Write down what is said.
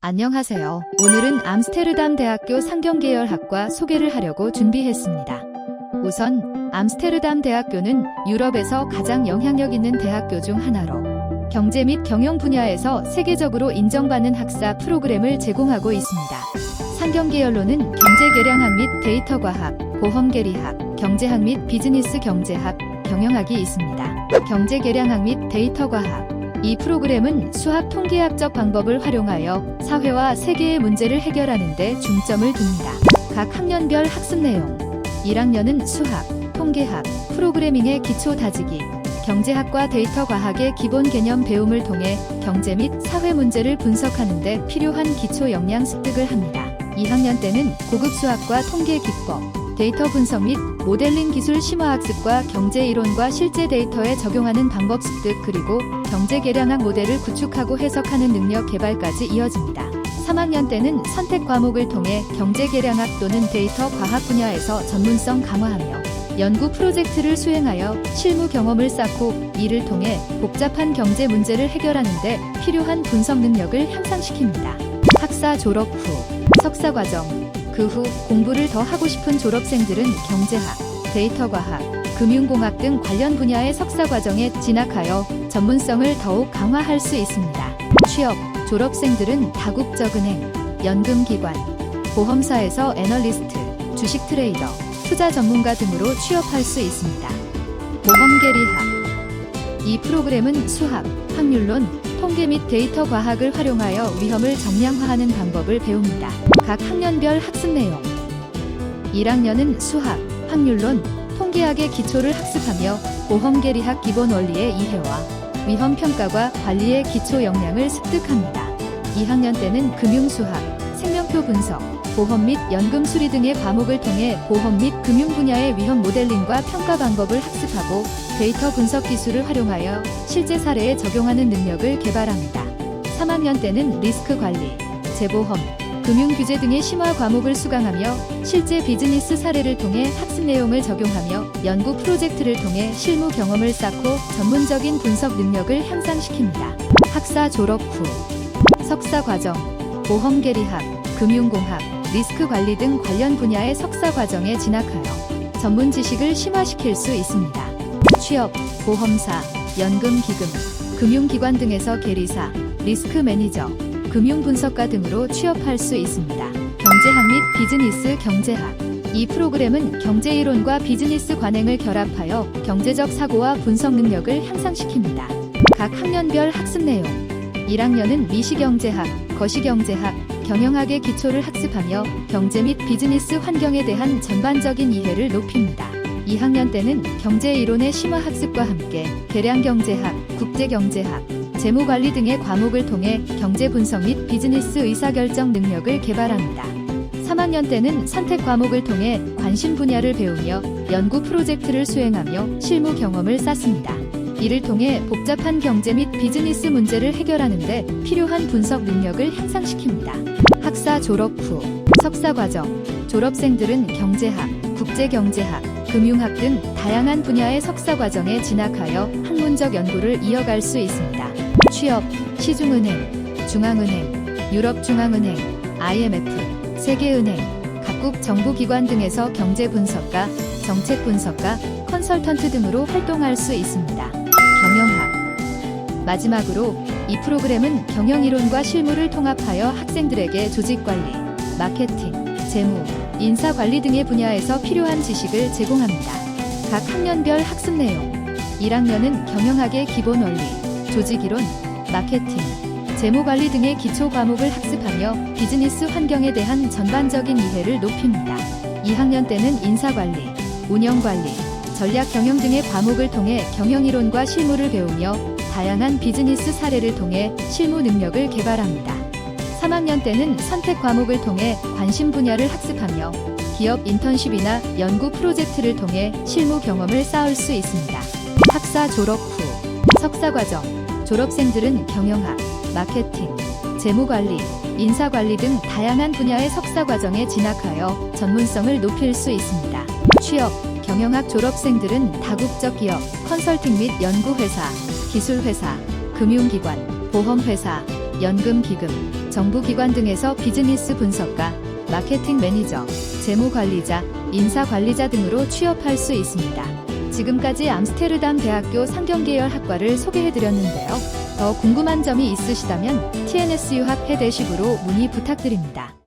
안녕하세요. 오늘은 암스테르담 대학교 상경계열학과 소개를 하려고 준비했습니다. 우선 암스테르담 대학교는 유럽에서 가장 영향력 있는 대학교 중 하나로 경제 및 경영 분야에서 세계적으로 인정받는 학사 프로그램을 제공하고 있습니다. 상경계열로는 경제계량학 및 데이터과학, 보험계리학, 경제학 및 비즈니스 경제학, 경영학이 있습니다. 경제계량학 및 데이터과학, 이 프로그램은 수학 통계학적 방법을 활용하여 사회와 세계의 문제를 해결하는 데 중점을 둡니다. 각 학년별 학습 내용 1학년은 수학, 통계학, 프로그래밍의 기초 다지기, 경제학과 데이터 과학의 기본 개념 배움을 통해 경제 및 사회 문제를 분석하는 데 필요한 기초 역량 습득을 합니다. 2학년 때는 고급 수학과 통계 기법, 데이터 분석 및 모델링 기술 심화 학습과 경제 이론과 실제 데이터에 적용하는 방법 습득 그리고 경제 계량학 모델을 구축하고 해석하는 능력 개발까지 이어집니다. 3학년 때는 선택 과목을 통해 경제 계량학 또는 데이터 과학 분야에서 전문성 강화하며 연구 프로젝트를 수행하여 실무 경험을 쌓고 이를 통해 복잡한 경제 문제를 해결하는 데 필요한 분석 능력을 향상시킵니다. 학사 졸업 후 석사 과정 그 후 공부를 더 하고 싶은 졸업생들은 경제학, 데이터과학, 금융공학 등 관련 분야의 석사 과정에 진학하여 전문성을 더욱 강화할 수 있습니다. 취업, 졸업생들은 다국적 은행, 연금기관, 보험사에서 애널리스트, 주식 트레이더, 투자 전문가 등으로 취업할 수 있습니다. 보험계리학 이 프로그램은 수학, 확률론, 통계 및 데이터 과학을 활용하여 위험을 정량화하는 방법을 배웁니다. 각 학년별 학습 내용 1학년은 수학, 확률론, 통계학의 기초를 학습하며 보험계리학 기본 원리의 이해와 위험 평가과 관리의 기초 역량을 습득합니다. 2학년 때는 금융수학, 생명표 분석, 보험 및 연금 수리 등의 과목을 통해 보험 및 금융 분야의 위험 모델링과 평가 방법을 학습하고 데이터 분석 기술을 활용하여 실제 사례에 적용하는 능력을 개발합니다. 3학년 때는 리스크 관리, 재보험, 금융 규제 등의 심화 과목을 수강하며 실제 비즈니스 사례를 통해 학습 내용을 적용하며 연구 프로젝트를 통해 실무 경험을 쌓고 전문적인 분석 능력을 향상시킵니다. 학사 졸업 후 석사 과정, 보험 계리학, 금융공학, 리스크 관리 등 관련 분야의 석사 과정에 진학하여 전문 지식을 심화시킬 수 있습니다. 취업, 보험사, 연금기금, 금융기관 등에서 계리사, 리스크 매니저, 금융분석가 등으로 취업할 수 있습니다. 경제학 및 비즈니스 경제학 이 프로그램은 경제이론과 비즈니스 관행을 결합하여 경제적 사고와 분석 능력을 향상시킵니다. 각 학년별 학습 내용 1학년은 미시경제학, 거시경제학, 경영학의 기초를 학습하며 경제 및 비즈니스 환경에 대한 전반적인 이해를 높입니다. 2학년 때는 경제 이론의 심화 학습과 함께 계량 경제학, 국제 경제학, 재무 관리 등의 과목을 통해 경제 분석 및 비즈니스 의사결정 능력을 개발합니다. 3학년 때는 선택 과목을 통해 관심 분야를 배우며 연구 프로젝트를 수행하며 실무 경험을 쌓습니다. 이를 통해 복잡한 경제 및 비즈니스 문제를 해결하는 데 필요한 분석 능력을 향상시킵니다. 학사 졸업 후 석사 과정 졸업생들은 경제학, 국제경제학, 금융학 등 다양한 분야의 석사 과정에 진학하여 학문적 연구를 이어갈 수 있습니다. 취업, 시중은행, 중앙은행, 유럽중앙은행, IMF, 세계은행, 각국 정부기관 등에서 경제 분석가, 정책 분석가, 컨설턴트 등으로 활동할 수 있습니다. 경영학. 마지막으로 이 프로그램은 경영 이론과 실무를 통합하여 학생들에게 조직 관리, 마케팅, 재무, 인사 관리 등의 분야에서 필요한 지식을 제공합니다. 각 학년별 학습 내용 1학년은 경영학의 기본 원리, 조직 이론, 마케팅, 재무 관리 등의 기초 과목을 학습하며 비즈니스 환경에 대한 전반적인 이해를 높입니다. 2학년 때는 인사 관리, 운영 관리, 전략 경영 등의 과목을 통해 경영 이론과 실무를 배우며 다양한 비즈니스 사례를 통해 실무 능력을 개발합니다. 3학년 때는 선택 과목을 통해 관심 분야를 학습하며 기업 인턴십이나 연구 프로젝트를 통해 실무 경험을 쌓을 수 있습니다. 학사 졸업 후 석사 과정 졸업생들은 경영학, 마케팅, 재무관리, 인사관리 등 다양한 분야의 석사 과정에 진학하여 전문성을 높일 수 있습니다. 취업, 경영학 졸업생들은 다국적 기업, 컨설팅 및 연구회사, 기술회사, 금융기관, 보험회사, 연금기금, 정부기관 등에서 비즈니스 분석가, 마케팅 매니저, 재무관리자, 인사관리자 등으로 취업할 수 있습니다. 지금까지 암스테르담 대학교 상경계열 학과를 소개해드렸는데요. 더 궁금한 점이 있으시다면 TNS 유학 해대식으로 문의 부탁드립니다.